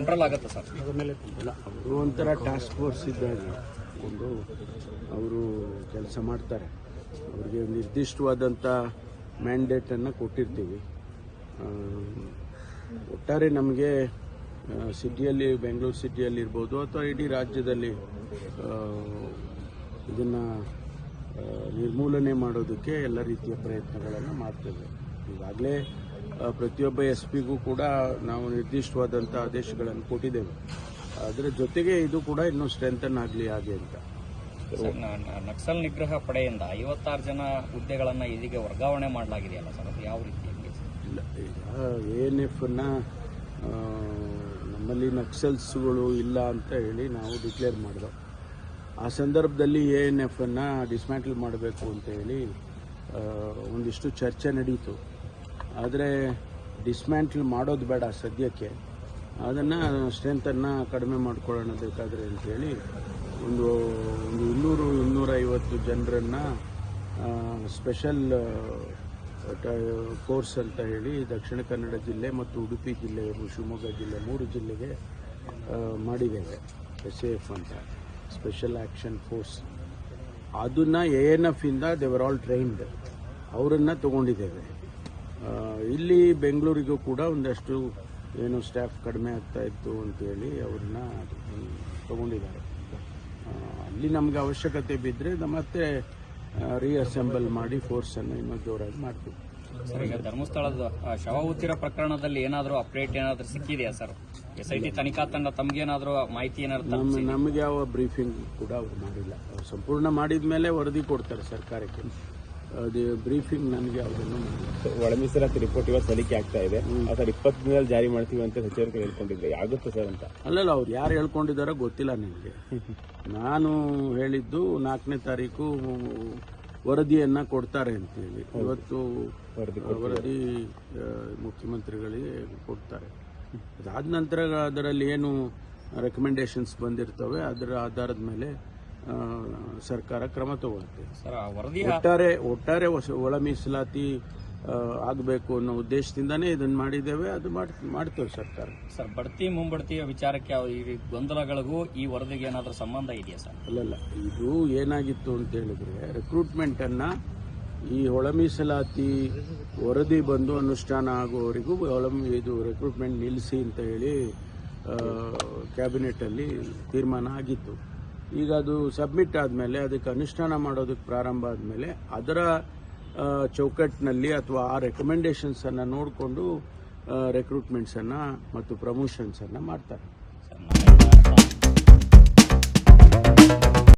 Central ಆಗುತ್ತೆ sir. ಇಲ್ಲ ಅವರು ಒಂಥರ ಟಾಸ್ಕ್ ಫೋರ್ಸ್ ಇದ್ದಾಗ ಒಂದು ಅವರು ಕೆಲಸ ಮಾಡ್ತಾರೆ. ಅವರಿಗೆ ನಿರ್ದಿಷ್ಟವಾದಂಥ ಮ್ಯಾಂಡೇಟನ್ನು ಕೊಟ್ಟಿರ್ತೀವಿ. ಒಟ್ಟಾರೆ ನಮಗೆ ಸಿಟಿಯಲ್ಲಿ ಬೆಂಗಳೂರು ಸಿಟಿಯಲ್ಲಿ ಇರ್ಬೋದು ಅಥವಾ ಇಡೀ ರಾಜ್ಯದಲ್ಲಿ ಇದನ್ನು ನಿರ್ಮೂಲನೆ ಮಾಡೋದಕ್ಕೆ ಎಲ್ಲ ರೀತಿಯ ಪ್ರಯತ್ನಗಳನ್ನು ಮಾಡ್ತೇವೆ. ಈಗಾಗಲೇ ಪ್ರತಿಯೊಬ್ಬ ಎಸ್ ಪಿಗೂ ಕೂಡ ನಾವು ನಿರ್ದಿಷ್ಟವಾದಂಥ ಆದೇಶಗಳನ್ನು ಕೊಟ್ಟಿದ್ದೇವೆ. ಅದರ ಜೊತೆಗೆ ಇದು ಕೂಡ ಇನ್ನೂ ಸ್ಟ್ರೆಂಥನ್ ಆಗಲಿ ಹಾಗೆ ಅಂತ. ನಕ್ಸಲ್ ನಿಗ್ರಹ ಪಡೆಯಿಂದ ಐವತ್ತಾರು ಜನ ಹುದ್ದೆಗಳನ್ನು ಇದೀಗ ವರ್ಗಾವಣೆ ಮಾಡಲಾಗಿದೆಯಲ್ಲ ಸರ್? ಅದು ಯಾವ ರೀತಿ ಹೆಂಗೆ ಸರ್? ಇಲ್ಲ ಈಗ ಎ ಎನ್ ಎಫನ್ನು ನಮ್ಮಲ್ಲಿ ನಕ್ಸಲ್ಸ್ಗಳು ಇಲ್ಲ ಅಂತ ಹೇಳಿ ನಾವು ಡಿಕ್ಲೇರ್ ಮಾಡಿದೆವು. ಆ ಸಂದರ್ಭದಲ್ಲಿ ಎ ಎನ್ ಎಫನ್ನು ಡಿಸ್ಮ್ಯಾಂಟಲ್ ಮಾಡಬೇಕು ಅಂತ ಹೇಳಿ ಒಂದಿಷ್ಟು ಚರ್ಚೆ ನಡೀತು. ಆದರೆ ಡಿಸ್ಮ್ಯಾಂಟಲ್ ಮಾಡೋದು ಬೇಡ ಸದ್ಯಕ್ಕೆ. ಅದನ್ನು ಸ್ಟ್ರೆಂತನ್ನು ಕಡಿಮೆ ಮಾಡ್ಕೊಳ್ಳೋಣ ಬೇಕಾದರೆ ಅಂತೇಳಿ ಒಂದು ಒಂದು ಇನ್ನೂರು, ಇನ್ನೂರೈವತ್ತು ಜನರನ್ನು ಸ್ಪೆಷಲ್ ಕೋರ್ಸ್ ಅಂತ ಹೇಳಿ ದಕ್ಷಿಣ ಕನ್ನಡ ಜಿಲ್ಲೆ ಮತ್ತು ಉಡುಪಿ ಜಿಲ್ಲೆ, ಶಿವಮೊಗ್ಗ ಜಿಲ್ಲೆ ಮೂರು ಜಿಲ್ಲೆಗೆ ಮಾಡಿದ್ದೇವೆ. ಎಸ್ ಎಫ್ ಅಂತ ಸ್ಪೆಷಲ್ ಆ್ಯಕ್ಷನ್ ಫೋರ್ಸ್ ಅದನ್ನು ಎ ಎನ್ ಎಫ್ ಇಂದ ದೇವರ್ ಆಲ್ ಟ್ರೈನ್ಡ್ ಅವರನ್ನು ತಗೊಂಡಿದ್ದೇವೆ. ಇಲ್ಲಿ ಬೆಂಗಳೂರಿಗೂ ಕೂಡ ಒಂದಷ್ಟು ಏನು ಸ್ಟಾಫ್ ಕಡಿಮೆ ಆಗ್ತಾ ಇತ್ತು ಅಂತೇಳಿ ಅವ್ರನ್ನ ತಗೊಂಡಿದ್ದಾರೆ. ಅಲ್ಲಿ ನಮಗೆ ಅವಶ್ಯಕತೆ ಬಿದ್ದರೆ ಮತ್ತೆ ರೀಅಸೆಂಬಲ್ ಮಾಡಿ ಫೋರ್ಸನ್ನು ಇನ್ನೂ ಜೋರಾಗಿ ಮಾಡ್ತೀವಿ. ಸರ್ ಈಗ ಧರ್ಮಸ್ಥಳದ ಶವ ಉತ್ತಿರ ಪ್ರಕರಣದಲ್ಲಿ ಏನಾದರೂ ಅಪ್ಡೇಟ್ ಏನಾದರೂ ಸಿಕ್ಕಿದೆಯಾ ಸರ್? ಎಸ್ ಐ ಟಿ ತನಿಖಾ ತಂಡ ತಮಗೇನಾದರೂ ಮಾಹಿತಿ ಏನಾದರೂ ನಮ್ಮ ನಮಗೆ ಯಾವ ಬ್ರೀಫಿಂಗ್ ಕೂಡ ಅವ್ರು ಮಾಡಿಲ್ಲ. ಅವ್ರು ಸಂಪೂರ್ಣ ಮಾಡಿದ ಮೇಲೆ ವರದಿ ಕೊಡ್ತಾರೆ ಸರ್ಕಾರಕ್ಕೆ. ಬ್ರೀಫಿಂಗ್ ನನಗೆ ಯಾವುದನ್ನು ಒಳ ಮೀಸಲಾತಿ ರಿಪೋರ್ಟ್ ಇವತ್ತು ಸಲ್ಲಿಕೆ ಆಗ್ತಾ ಇದೆ. ಸರ್ ಇಪ್ಪತ್ತು ದಿನದಲ್ಲಿ ಜಾರಿ ಮಾಡ್ತೀವಿ ಅಂತ ಸಚಿವರು ಹೇಳ್ಕೊಂಡಿದ್ರೆ ಆಗುತ್ತೆ ಸರ್ ಅಂತ? ಅಲ್ಲಲ್ಲ ಅವ್ರು ಯಾರು ಹೇಳ್ಕೊಂಡಿದ್ದಾರೋ ಗೊತ್ತಿಲ್ಲ ನಿಮಗೆ. ನಾನು ಹೇಳಿದ್ದು ನಾಲ್ಕನೇ ತಾರೀಕು ವರದಿಯನ್ನ ಕೊಡ್ತಾರೆ ಅಂತೇಳಿ. ಇವತ್ತು ವರದಿ ಮುಖ್ಯಮಂತ್ರಿಗಳಿಗೆ ಕೊಡ್ತಾರೆ. ಅದಾದ ನಂತರ ಅದರಲ್ಲಿ ಏನು ರೆಕಮೆಂಡೇಶನ್ಸ್ ಬಂದಿರ್ತವೆ ಅದರ ಆಧಾರದ ಮೇಲೆ ಸರ್ಕಾರ ಕ್ರಮ ತಗೊಳ್ಳುತ್ತೆ. ಸರ್ ಆ ವರದಿ ಒಟ್ಟಾರೆ ಒಟ್ಟಾರೆ ಒಳ ಮೀಸಲಾತಿ ಆಗಬೇಕು ಅನ್ನೋ ಉದ್ದೇಶದಿಂದಾನೇ ಇದನ್ನು ಮಾಡಿದ್ದೇವೆ ಅದು ಮಾಡ್ ಮಾಡ್ತೇವೆ ಸರ್ಕಾರ. ಸರ್ ಬಡ್ತಿ ಮುಂಬಡ್ತಿಯ ವಿಚಾರಕ್ಕೆ ಈ ಗೊಂದಲಗಳಿಗೂ ಈ ವರದಿಗೆ ಏನಾದರೂ ಸಂಬಂಧ ಇದೆಯಾ ಸರ್? ಅಲ್ಲಲ್ಲ ಇದು ಏನಾಗಿತ್ತು ಅಂತ ಹೇಳಿದ್ರೆ ರಿಕ್ರೂಟ್ಮೆಂಟ್ ಅನ್ನ ಈ ಒಳ ಮೀಸಲಾತಿ ವರದಿ ಬಂದು ಅನುಷ್ಠಾನ ಆಗುವವರೆಗೂ ಒಳ ಇದು ರಿಕ್ರೂಟ್ಮೆಂಟ್ ನಿಲ್ಲಿಸಿ ಅಂತ ಹೇಳಿ ಕ್ಯಾಬಿನೆಟ್ ಅಲ್ಲಿ ತೀರ್ಮಾನ ಆಗಿತ್ತು. ಈಗ ಅದು ಸಬ್ಮಿಟ್ ಆದಮೇಲೆ, ಅದಕ್ಕೆ ಅನುಷ್ಠಾನ ಮಾಡೋದಕ್ಕೆ ಪ್ರಾರಂಭ ಆದಮೇಲೆ, ಅದರ ಚೌಕಟ್ಟಿನಲ್ಲಿ ಅಥವಾ ಆ ರೆಕಮೆಂಡೇಷನ್ಸನ್ನು ನೋಡಿಕೊಂಡು ರೆಕ್ರೂಟ್ಮೆಂಟ್ಸನ್ನು ಮತ್ತು ಪ್ರಮೋಷನ್ಸನ್ನು ಮಾಡ್ತಾರೆ.